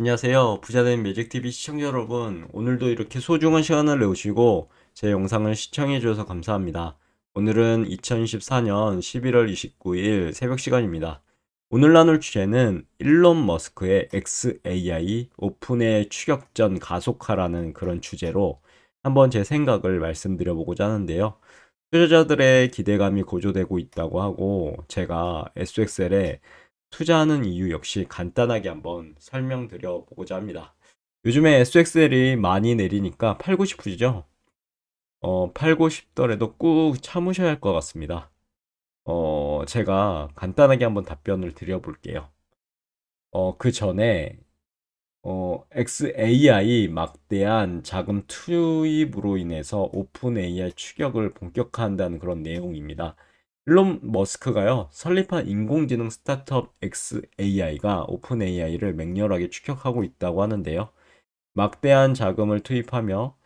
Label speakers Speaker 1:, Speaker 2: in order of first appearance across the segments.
Speaker 1: 안녕하세요. 부자된 매직TV 시청자 여러분. 오늘도 이렇게 소중한 시간을 내오시고 제 영상을 시청해 주셔서 감사합니다. 오늘은 2024년 11월 29일 새벽 시간입니다. 오늘 나눌 주제는 일론 머스크의 XAI 오픈의 추격전 가속화라는 그런 주제로 한번 제 생각을 말씀드려 보고자 하는데요. 투자자들의 기대감이 고조되고 있다고 하고 제가 SXL에 투자하는 이유 역시 간단하게 한번 설명드려 보고자 합니다. 요즘에 SXL이 많이 내리니까 팔고 싶으시죠? 어, 팔고 싶더라도 꾹 참으셔야 할 것 같습니다. 어, 제가 간단하게 한번 답변을 드려 볼게요. 어, 그 전에 어, XAI 막대한 자금 투입으로 인해서 오픈 AI 추격을 본격화한다는 그런 내용입니다. 일론 머스크가요, 설립한 인공지능 스타트업 XAI가 오픈 AI를 맹렬하게 추격하고 있다고 하는데요. 막대한 자금을 투입하며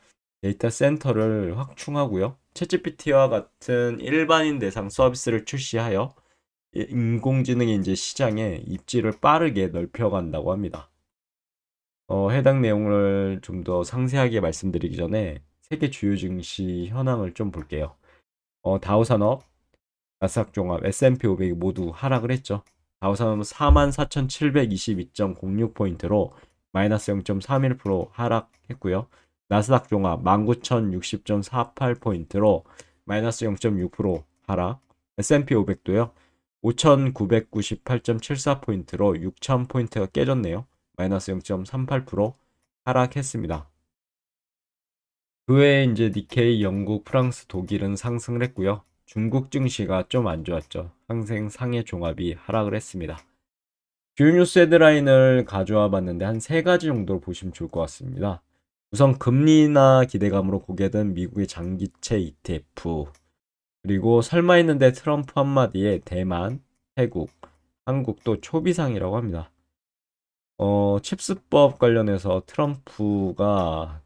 Speaker 1: 데이터 센터를 확충하고요. 챗GPT와 같은 일반인 대상 서비스를 출시하여 인공지능의 이제 시장에 입지를 빠르게 넓혀간다고 합니다. 어, 해당 내용을 좀 더 상세하게 말씀드리기 전에 세계 주요 증시 현황을 좀 볼게요. 어, 다우 산업, 나스닥 종합, S&P 500이 모두 하락을 했죠. 다우산업은 44,722.06포인트로 마이너스 0.31% 하락했고요. 나스닥 종합 19,060.48포인트로 마이너스 0.6% 하락. S&P 500도요. 5,998.74포인트로 6,000포인트가 깨졌네요. 마이너스 0.38% 하락했습니다. 그 외에 이제 니케이, 영국, 프랑스, 독일은 상승을 했고요. 중국 증시가 좀 안 좋았죠. 상생 상해 종합이 하락을 했습니다. 주요 뉴스 헤드라인을 가져와 봤는데 한 세 가지 정도 보시면 좋을 것 같습니다. 우선 금리나 기대감으로 고개 든 미국의 장기채 ETF 그리고 설마 했는데 트럼프 한마디에 대만, 태국, 한국도 초비상이라고 합니다. 어, 칩스법 관련해서 트럼프가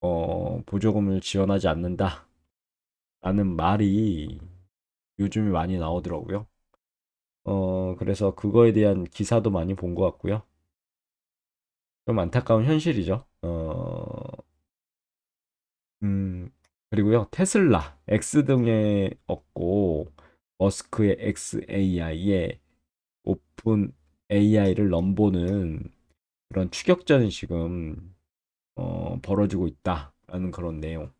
Speaker 1: 어, 보조금을 지원하지 않는다. 라는 말이 요즘에 많이 나오더라고요. 어, 그래서 그거에 대한 기사도 많이 본 것 같고요. 좀 안타까운 현실이죠. 어, 음, 그리고요, 테슬라, X 등에 없고, 머스크의 XAI에 오픈 AI를 넘보는 그런 추격전이 지금 어, 벌어지고 있다라는 그런 내용.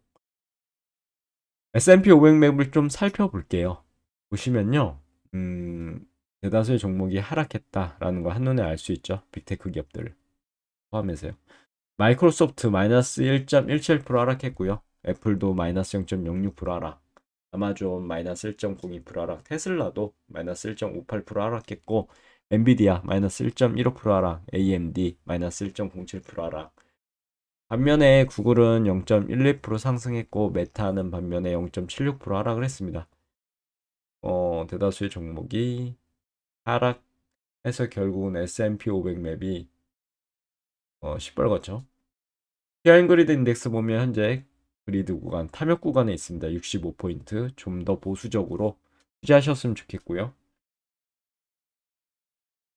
Speaker 1: S&P 500 맵을 좀 살펴볼게요. 보시면요, 음, 대다수의 종목이 하락했다라는 걸 한눈에 알 수 있죠. 빅테크 기업들 포함해서요. 마이크로소프트 마이너스 1.17% 하락했고요. 애플도 마이너스 0.06% 하락. 아마존 마이너스 1.02% 하락. 테슬라도 마이너스 1.58% 하락했고 엔비디아 마이너스 1.15% 하락. AMD 마이너스 1.07% 하락. 반면에 구글은 0.12% 상승했고 메타는 반면에 0.76% 하락을 했습니다. 어, 대다수의 종목이 하락해서 결국은 S&P 500 맵이 어, 시뻘겋죠. 피아인 그리드 인덱스 보면 현재 그리드 구간, 탐욕 구간에 있습니다. 65포인트. 좀 더 보수적으로 투자하셨으면 좋겠고요.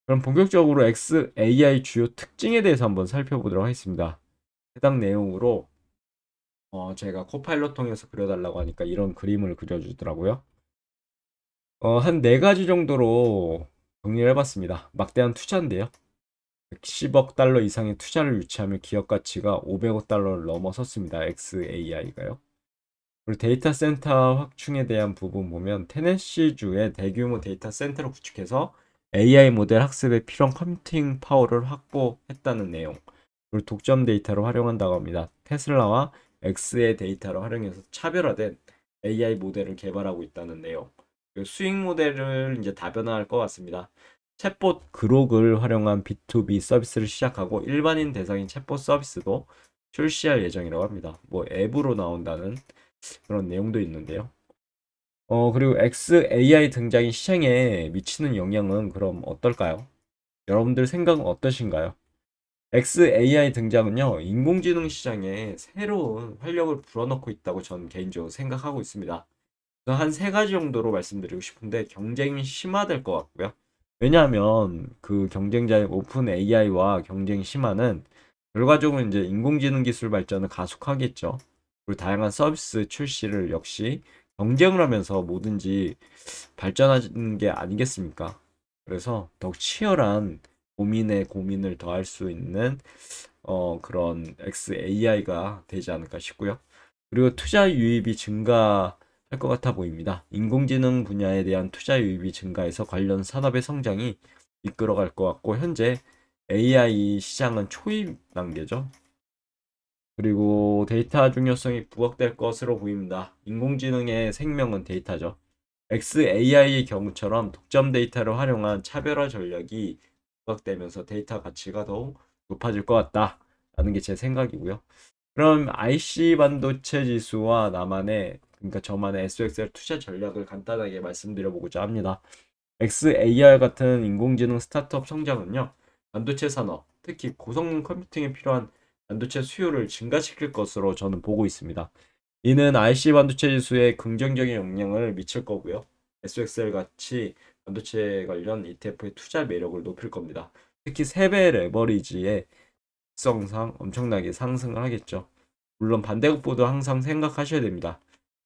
Speaker 1: 그럼 본격적으로 XAI 주요 특징에 대해서 한번 살펴보도록 하겠습니다. 해당 내용으로 어, 제가 코파일럿 통해서 그려달라고 하니까 이런 그림을 그려주더라고요. 어, 한 네 가지 정도로 정리를 해봤습니다. 막대한 투자인데요. 110억 달러 이상의 투자를 유치하면 기업 가치가 500억 달러를 넘어섰습니다. XAI가요. 그리고 데이터 센터 확충에 대한 부분 보면 테네시주의 대규모 데이터 센터를 구축해서 AI 모델 학습에 필요한 컴퓨팅 파워를 확보했다는 내용. 그리고 독점 데이터를 활용한다고 합니다. 테슬라와 X의 데이터를 활용해서 차별화된 AI 모델을 개발하고 있다는 내용. 수익 모델을 이제 다변화할 것 같습니다. 챗봇 그록을 활용한 B2B 서비스를 시작하고 일반인 대상인 챗봇 서비스도 출시할 예정이라고 합니다. 뭐 앱으로 나온다는 그런 내용도 있는데요. 어, 그리고 XAI 등장이 시장에 미치는 영향은 그럼 어떨까요? 여러분들 생각은 어떠신가요? XAI 등장은요, 인공지능 시장에 새로운 활력을 불어넣고 있다고 저는 개인적으로 생각하고 있습니다. 한 세 가지 정도로 말씀드리고 싶은데, 경쟁이 심화될 것 같고요. 왜냐하면 그 경쟁자인 오픈 AI와 경쟁이 심화는 결과적으로 이제 인공지능 기술 발전을 가속하겠죠. 그리고 다양한 서비스 출시를 역시 경쟁을 하면서 뭐든지 발전하는 게 아니겠습니까? 그래서 더욱 치열한 고민에 고민을 더할 수 있는 어, 그런 XAI가 되지 않을까 싶고요. 그리고 투자 유입이 증가할 것 같아 보입니다. 인공지능 분야에 대한 투자 유입이 증가해서 관련 산업의 성장이 이끌어갈 것 같고 현재 AI 시장은 초입 단계죠. 그리고 데이터 중요성이 부각될 것으로 보입니다. 인공지능의 생명은 데이터죠. XAI의 경우처럼 독점 데이터를 활용한 차별화 전략이 부각되면서 데이터 가치가 더욱 높아질 것 같다라는 게 제 생각이고요. 그럼 IC 반도체 지수와 나만의 그러니까 저만의 SXL 투자 전략을 간단하게 말씀드려보고자 합니다. XAR 같은 인공지능 스타트업 성장은요, 반도체 산업, 특히 고성능 컴퓨팅에 필요한 반도체 수요를 증가시킬 것으로 저는 보고 있습니다. 이는 IC 반도체 지수에 긍정적인 영향을 미칠 거고요. SXL 같이 반도체 관련 ETF의 투자 매력을 높일 겁니다. 특히 3배 레버리지의 특성상 엄청나게 상승을 하겠죠. 물론 반대급부도 항상 생각하셔야 됩니다.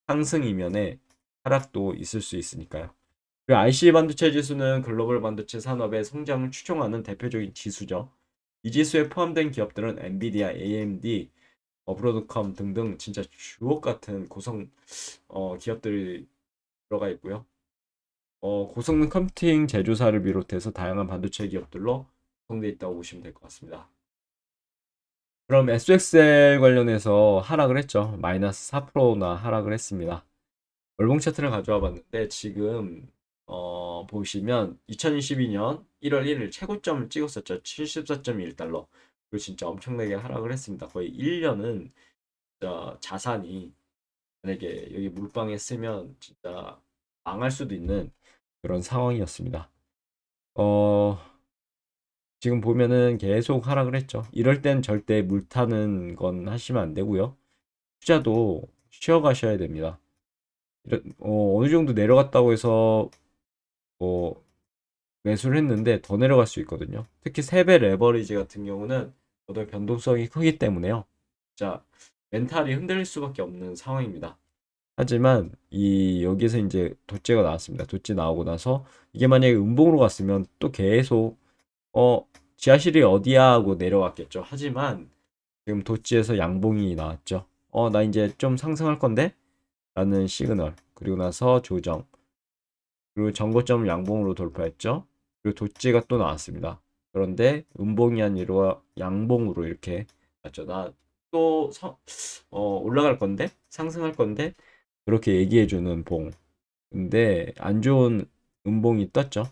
Speaker 1: 상승 이면에 하락도 있을 수 있으니까요. 그리고 IC 반도체 지수는 글로벌 반도체 산업의 성장을 추종하는 대표적인 지수죠. 이 지수에 포함된 기업들은 엔비디아, AMD, 어, 브로드컴 등등 진짜 주옥 같은 고성 어, 기업들이 들어가 있고요. 어, 고성능 컴퓨팅 제조사를 비롯해서 다양한 반도체 기업들로 구성되어 있다고 보시면 될 것 같습니다. 그럼 SXL 관련해서 하락을 했죠. 마이너스 4%나 하락을 했습니다. 월봉 차트를 가져와 봤는데 지금 어, 보시면 2022년 1월 1일 최고점을 찍었었죠. 74.1달러. 그리고 진짜 엄청나게 하락을 했습니다. 거의 1년은 진짜 자산이 만약에 여기 물방에 쓰면 진짜 망할 수도 있는 그런 상황이었습니다. 어, 지금 보면은 계속 하락을 했죠. 이럴 땐 절대 물 타는 건 하시면 안 되고요. 투자도 쉬어 가셔야 됩니다. 어, 어느 정도 내려갔다고 해서 뭐 매수를 했는데 더 내려갈 수 있거든요. 특히 3배 레버리지 같은 경우는 저도 변동성이 크기 때문에요. 자, 멘탈이 흔들릴 수밖에 없는 상황입니다. 하지만 이 여기서 이제 도째가 나왔습니다. 도째 나오고 나서 이게 만약에 음봉으로 갔으면 또 계속 어 지하실이 어디야 하고 내려왔겠죠. 하지만 지금 도찌에서 양봉이 나왔죠. 어 나 이제 좀 상승할 건데 라는 시그널 그리고 나서 조정 그리고 정고점을 양봉으로 돌파했죠. 그리고 도찌가 또 나왔습니다. 그런데 음봉이 아니라 양봉으로 이렇게 맞죠. 나또 어, 올라갈 건데 상승할 건데 그렇게 얘기해주는 봉. 근데 안 좋은 음봉이 떴죠.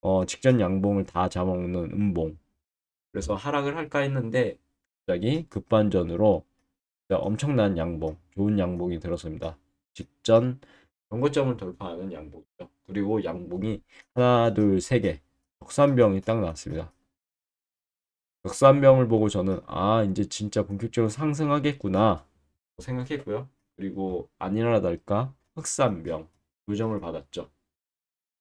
Speaker 1: 어, 직전 양봉을 다 잡아먹는 음봉. 그래서 하락을 할까 했는데 갑자기 급반전으로 엄청난 양봉, 좋은 양봉이 들어섭니다. 직전 경고점을 돌파하는 양봉이죠. 그리고 양봉이 하나, 둘, 세 개. 격산병이 딱 나왔습니다. 격산병을 보고 저는 아 이제 진짜 본격적으로 상승하겠구나 생각했고요. 그리고 아니나 다를까 흑산병 요점을 받았죠.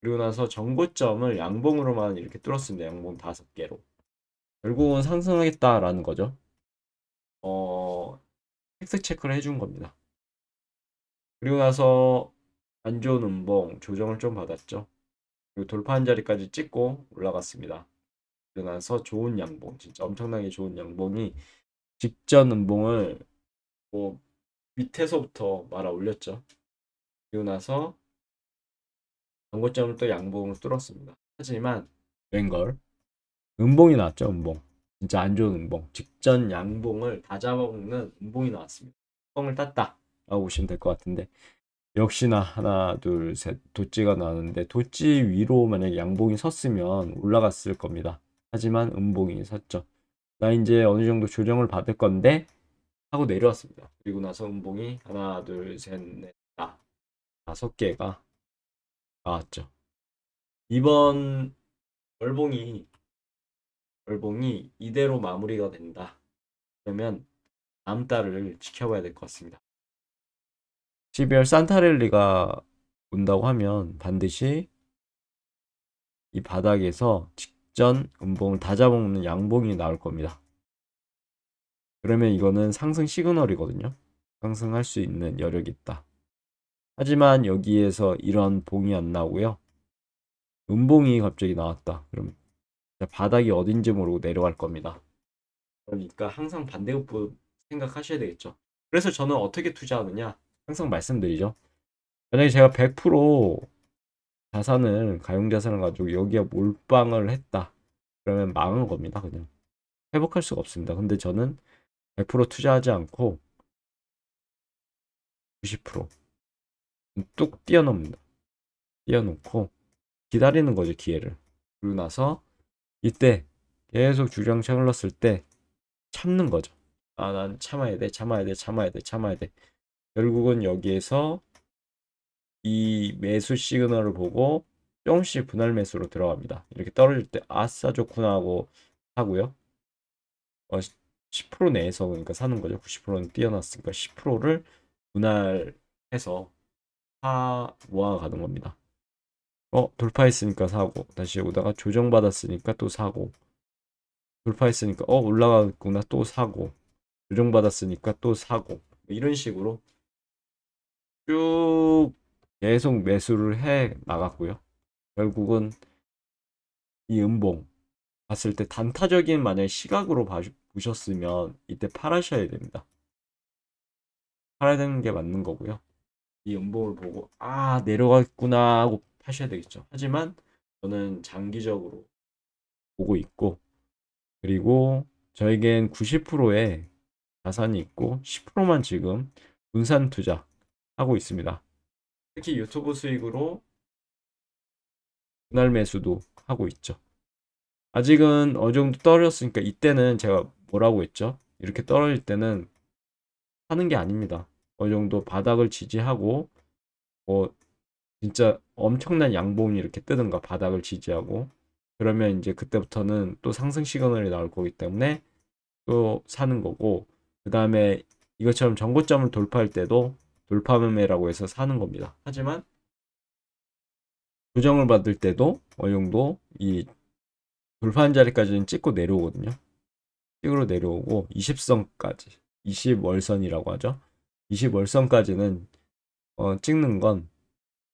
Speaker 1: 그리고 나서 정고점을 양봉으로만 이렇게 뚫었습니다. 양봉 다섯 개로. 결국은 상승하겠다라는 거죠. 어, 텍스 체크를 해준 겁니다. 그리고 나서 안 좋은 음봉 조정을 좀 받았죠. 그리고 돌파한 자리까지 찍고 올라갔습니다. 그리고 나서 좋은 양봉, 진짜 엄청나게 좋은 양봉이 직전 음봉을 뭐 밑에서부터 말아 올렸죠. 그리고 나서 정고점을 또 양봉을 뚫었습니다. 하지만 웬걸 음봉이 나왔죠. 음봉. 진짜 안 좋은 음봉. 직전 양봉을 다 잡아먹는 음봉이 나왔습니다. 뻥을 땄다. 라고 보시면 될 것 같은데 역시나 하나 둘 셋 도찌가 나왔는데 도찌 위로 만약에 양봉이 섰으면 올라갔을 겁니다. 하지만 음봉이 섰죠. 나 이제 어느 정도 조정을 받을 건데 하고 내려왔습니다. 그리고 나서 음봉이 하나, 둘, 셋, 넷, 다 다섯 개가 나왔죠. 이번 월봉이 월봉이 이대로 마무리가 된다. 그러면 다음 달을 지켜봐야 될 것 같습니다. 12월 산타랠리가 온다고 하면 반드시 이 바닥에서 직전 음봉을 다 잡아먹는 양봉이 나올 겁니다. 그러면 이거는 상승 시그널이거든요. 상승할 수 있는 여력이 있다. 하지만 여기에서 이런 봉이 안 나오고요. 음봉이 갑자기 나왔다. 그럼 바닥이 어딘지 모르고 내려갈 겁니다. 그러니까 항상 반대급 생각하셔야 되겠죠. 그래서 저는 어떻게 투자하느냐 항상 말씀드리죠. 만약에 제가 100% 자산을 가용 자산을 가지고 여기에 몰빵을 했다. 그러면 망한 겁니다. 그냥 회복할 수가 없습니다. 근데 저는 100% 투자하지 않고 90%뚝 뛰어넘는다. 뛰어놓고 기다리는 거죠 기회를. 그리고 나서 이때 계속 주량창 흘렀을 때 참는 거죠. 아, 난 참아야 돼, 참아야 돼, 참아야 돼, 참아야 돼. 결국은 여기에서 이 매수 시그널을 보고 조금씩 분할 매수로 들어갑니다. 이렇게 떨어질 때 아싸 좋구나 하고 하고요. 어, 10% 내에서 그러니까 사는 거죠. 90%는 뛰어났으니까 10%를 분할해서 사 모아가는 겁니다. 어, 돌파했으니까 사고 다시 오다가 조정받았으니까 또 사고 돌파했으니까 어 올라가구나 또 사고 조정받았으니까 또 사고 이런 식으로 쭉 계속 매수를 해 나갔고요. 결국은 이 음봉 봤을 때 단타적인 만약 시각으로 봐, 보셨으면 이때 팔아셔야 됩니다. 팔아야 되는 게 맞는 거고요. 이 음봉을 보고 아 내려갔구나 하고 파셔야 되겠죠. 하지만 저는 장기적으로 보고 있고 그리고 저에겐 90%의 자산이 있고 10%만 지금 분산 투자 하고 있습니다. 특히 유튜브 수익으로 분할 매수도 하고 있죠. 아직은 어느 정도 떨어졌으니까 이때는 제가 뭐라고 했죠? 이렇게 떨어질 때는 하는 게 아닙니다. 어느 정도 바닥을 지지하고 뭐 진짜 엄청난 양봉이 이렇게 뜨든가 바닥을 지지하고 그러면 이제 그때부터는 또 상승 시그널이 나올 거기 때문에 또 사는 거고 그 다음에 이것처럼 정고점을 돌파할 때도 돌파 매매라고 해서 사는 겁니다. 하지만 조정을 받을 때도 어느 정도 이 돌파한 자리까지는 찍고 내려오거든요. 찍으로 내려오고 20선까지 20월선이라고 하죠. 20월선까지는 어, 찍는 건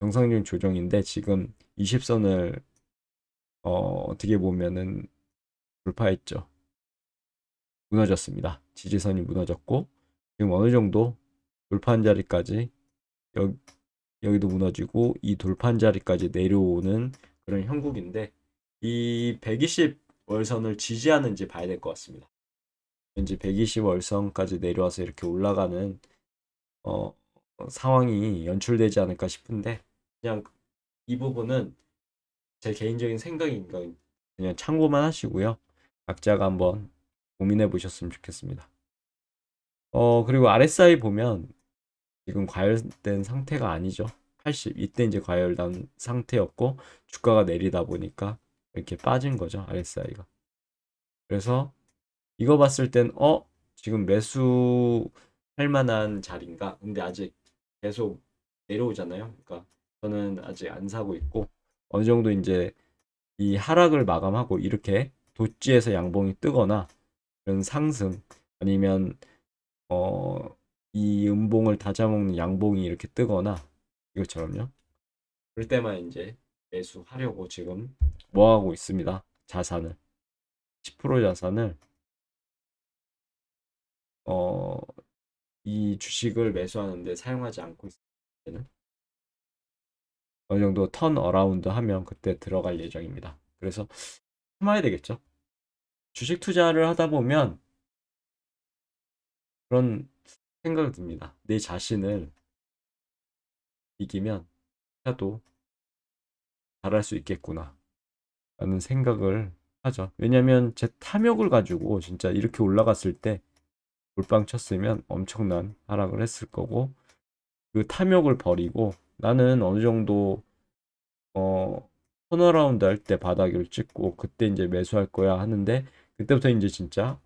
Speaker 1: 정상적인 조정인데 지금 20선을 어, 어떻게 보면은 돌파했죠. 무너졌습니다. 지지선이 무너졌고 지금 어느 정도 돌파한 자리까지 여기, 여기도 무너지고 이 돌파한 자리까지 내려오는 그런 형국인데 이 120 월선을 지지하는지 봐야 될 것 같습니다. 왠지 120 월선까지 내려와서 이렇게 올라가는 어, 상황이 연출되지 않을까 싶은데 그냥 이 부분은 제 개인적인 생각이니까 그냥 참고만 하시고요. 각자가 한번 고민해 보셨으면 좋겠습니다. 어, 그리고 RSI 보면 지금 과열된 상태가 아니죠. 80 이때 이제 과열된 상태였고 주가가 내리다 보니까 이렇게 빠진 거죠. RSI가. 그래서 이거 봤을 땐 어, 지금 매수할 만한 자리인가? 근데 아직 계속 내려오잖아요. 그러니까 저는 아직 안 사고 있고 어느 정도 이제 이 하락을 마감하고 이렇게 도지에서 양봉이 뜨거나 그런 상승 아니면 어, 이 음봉을 다 잡아먹는 양봉이 이렇게 뜨거나 이것처럼요. 그럴 때만 이제 매수하려고 지금 모아하고 있습니다. 자산을 10% 자산을 어, 이 주식을 매수하는데 사용하지 않고 있는 어느 정도 턴 어라운드 하면 그때 들어갈 예정입니다. 그래서 참아야 되겠죠. 주식 투자를 하다 보면 그런 생각이 듭니다. 내 자신을 이기면 해도 잘할 수 있겠구나. 라는 생각을 하죠. 왜냐면 제 탐욕을 가지고 진짜 이렇게 올라갔을 때 몰빵 쳤으면 엄청난 하락을 했을 거고 그 탐욕을 버리고 나는 어느 정도 어 턴어라운드 할 때 바닥을 찍고 그때 이제 매수할 거야 하는데 그때부터 이제 진짜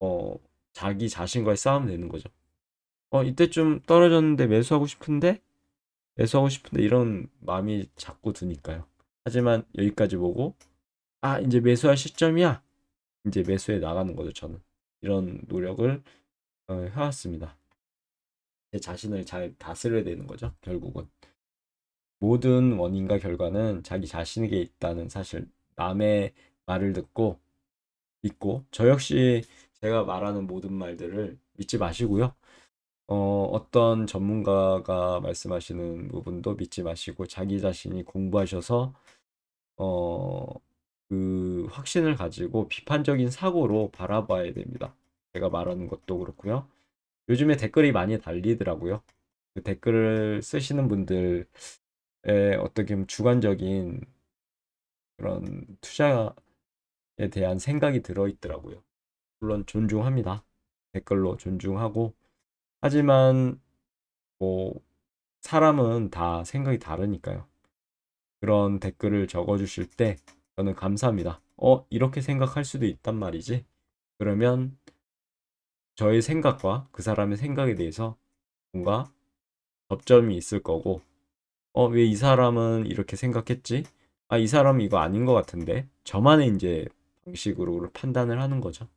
Speaker 1: 어 자기 자신과의 싸움 되는 거죠. 어 이때쯤 떨어졌는데 매수하고 싶은데 매수하고 싶은데 이런 마음이 자꾸 드니까요. 하지만 여기까지 보고 아 이제 매수할 시점이야. 이제 매수해 나가는 거죠 저는 이런 노력을 어, 해왔습니다. 제 자신을 잘 다스려야 되는 거죠 결국은 모든 원인과 결과는 자기 자신에게 있다는 사실 남의 말을 듣고 믿고 저 역시 제가 말하는 모든 말들을 믿지 마시고요. 어, 어떤 전문가가 말씀하시는 부분도 믿지 마시고 자기 자신이 공부하셔서 어, 그 확신을 가지고 비판적인 사고로 바라봐야 됩니다. 제가 말하는 것도 그렇고요. 요즘에 댓글이 많이 달리더라고요. 그 댓글을 쓰시는 분들의 어떻게 보면 주관적인 그런 투자에 대한 생각이 들어있더라고요. 물론 존중합니다. 댓글로 존중하고 하지만 뭐 사람은 다 생각이 다르니까요. 그런 댓글을 적어주실 때 저는 감사합니다. 어, 이렇게 생각할 수도 있단 말이지. 그러면 저의 생각과 그 사람의 생각에 대해서 뭔가 접점이 있을 거고, 어, 왜 이 사람은 이렇게 생각했지? 아, 이 사람은 이거 아닌 것 같은데? 저만의 이제 방식으로 판단을 하는 거죠.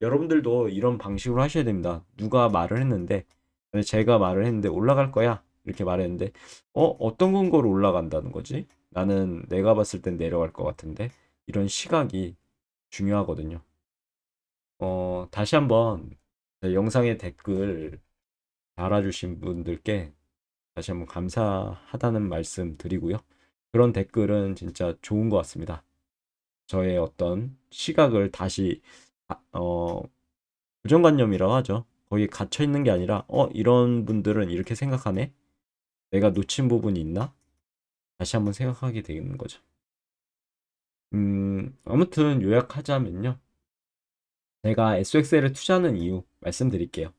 Speaker 1: 여러분들도 이런 방식으로 하셔야 됩니다. 누가 말을 했는데, 제가 말을 했는데 올라갈 거야. 이렇게 말했는데, 어, 어떤 근거로 올라간다는 거지? 나는 내가 봤을 땐 내려갈 것 같은데, 이런 시각이 중요하거든요. 어, 다시 한번 제 영상에 댓글 달아주신 분들께 다시 한번 감사하다는 말씀 드리고요. 그런 댓글은 진짜 좋은 것 같습니다. 저의 어떤 시각을 다시 아, 어, 고정관념이라고 하죠. 거기에 갇혀 있는 게 아니라 어 이런 분들은 이렇게 생각하네. 내가 놓친 부분이 있나? 다시 한번 생각하게 되는 거죠. 음, 아무튼 요약하자면요. 제가 SXL에 투자하는 이유 말씀드릴게요.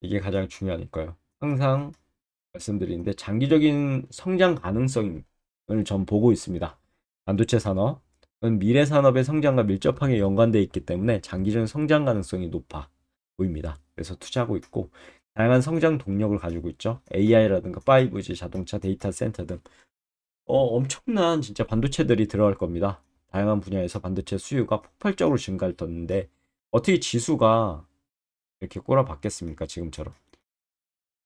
Speaker 1: 이게 가장 중요하니까요. 항상 말씀드리는데 장기적인 성장 가능성을 전 보고 있습니다. 반도체 산업은 미래 산업의 성장과 밀접하게 연관되어 있기 때문에 장기적인 성장 가능성이 높아 보입니다. 그래서 투자하고 있고 다양한 성장 동력을 가지고 있죠. AI라든가 5G, 자동차, 데이터 센터 등 어, 엄청난 진짜 반도체들이 들어갈 겁니다. 다양한 분야에서 반도체 수요가 폭발적으로 증가를 뒀는데 어떻게 지수가 이렇게 꼬라박겠습니까? 지금처럼.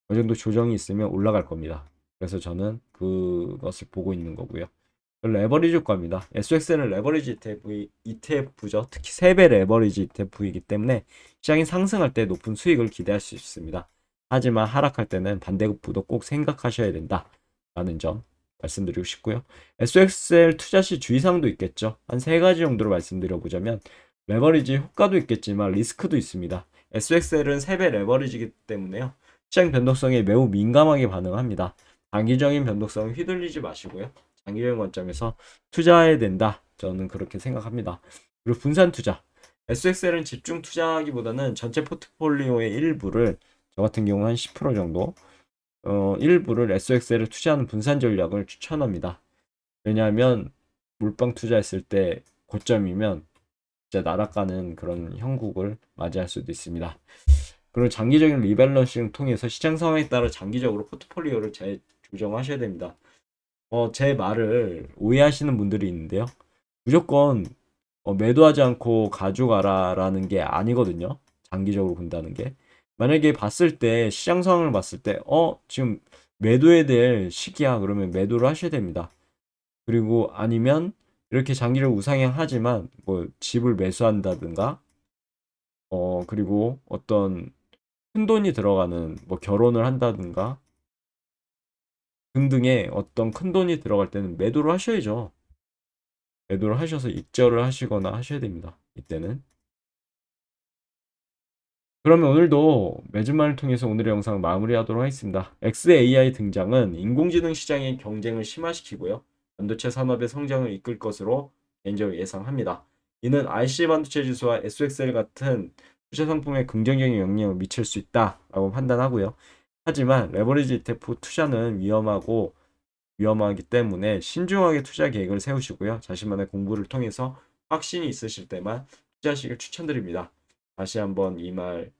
Speaker 1: 어느 정도 조정이 있으면 올라갈 겁니다. 그래서 저는 그것을 보고 있는 거고요. 레버리지 과입니다. SX는 레버리지 ETF, ETF죠. 특히 3배 레버리지 ETF이기 때문에 시장이 상승할 때 높은 수익을 기대할 수 있습니다. 하지만 하락할 때는 반대급부도 꼭 생각하셔야 된다. 라는 점 말씀드리고 싶고요. SXL 투자 시 주의사항도 있겠죠. 한 세 가지 정도로 말씀드려보자면 레버리지 효과도 있겠지만 리스크도 있습니다. SXL은 3배 레버리지이기 때문에요. 시장 변동성에 매우 민감하게 반응합니다. 단기적인 변동성은 휘둘리지 마시고요. 장기적인 관점에서 투자해야 된다. 저는 그렇게 생각합니다. 그리고 분산 투자. SXL은 집중 투자하기보다는 전체 포트폴리오의 일부를 저 같은 경우 한 10% 정도 어, 일부를 SXL을 투자하는 분산 전략을 추천합니다. 왜냐하면 물방 투자했을 때 고점이면 진짜 날아가는 그런 형국을 맞이할 수도 있습니다. 그리고 장기적인 리밸런싱을 통해서 시장 상황에 따라 장기적으로 포트폴리오를 재조정하셔야 됩니다. 어, 제 말을 오해하시는 분들이 있는데요. 무조건 어, 매도하지 않고 가져가라라는 게 아니거든요. 장기적으로 본다는 게. 만약에 봤을 때 시장 상황을 봤을 때 어, 지금 매도해야 될 시기야. 그러면 매도를 하셔야 됩니다. 그리고 아니면 이렇게 장기를 우상향하지만 뭐 집을 매수한다든가 어 그리고 어떤 큰 돈이 들어가는 뭐 결혼을 한다든가 등등의 어떤 큰 돈이 들어갈 때는 매도를 하셔야죠. 매도를 하셔서 입절을 하시거나 하셔야 됩니다. 이때는. 그러면 오늘도 매주말을 통해서 오늘의 영상을 마무리하도록 하겠습니다. XAI 등장은 인공지능 시장의 경쟁을 심화시키고요. 반도체 산업의 성장을 이끌 것으로 개인적으로 예상합니다. 이는 RC 반도체 지수와 SXL 같은 투자 상품에 긍정적인 영향을 미칠 수 있다라고 판단하고요. 하지만 레버리지 ETF 투자는 위험하고 위험하기 때문에 신중하게 투자 계획을 세우시고요. 자신만의 공부를 통해서 확신이 있으실 때만 투자하시길 추천드립니다. 다시 한번 이 말을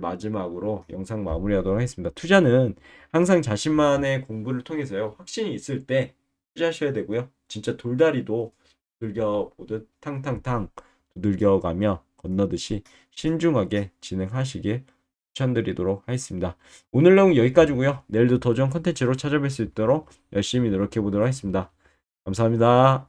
Speaker 1: 마지막으로 영상 마무리하도록 하겠습니다. 투자는 항상 자신만의 공부를 통해서요. 확신이 있을 때 취하셔야 되고요. 진짜 돌다리도 두들겨 보듯 탕탕탕 두들겨 가며 건너듯이 신중하게 진행하시길 추천드리도록 하겠습니다. 오늘 내용 여기까지고요. 내일도 더 좋은 컨텐츠로 찾아뵐 수 있도록 열심히 노력해 보도록 하겠습니다. 감사합니다.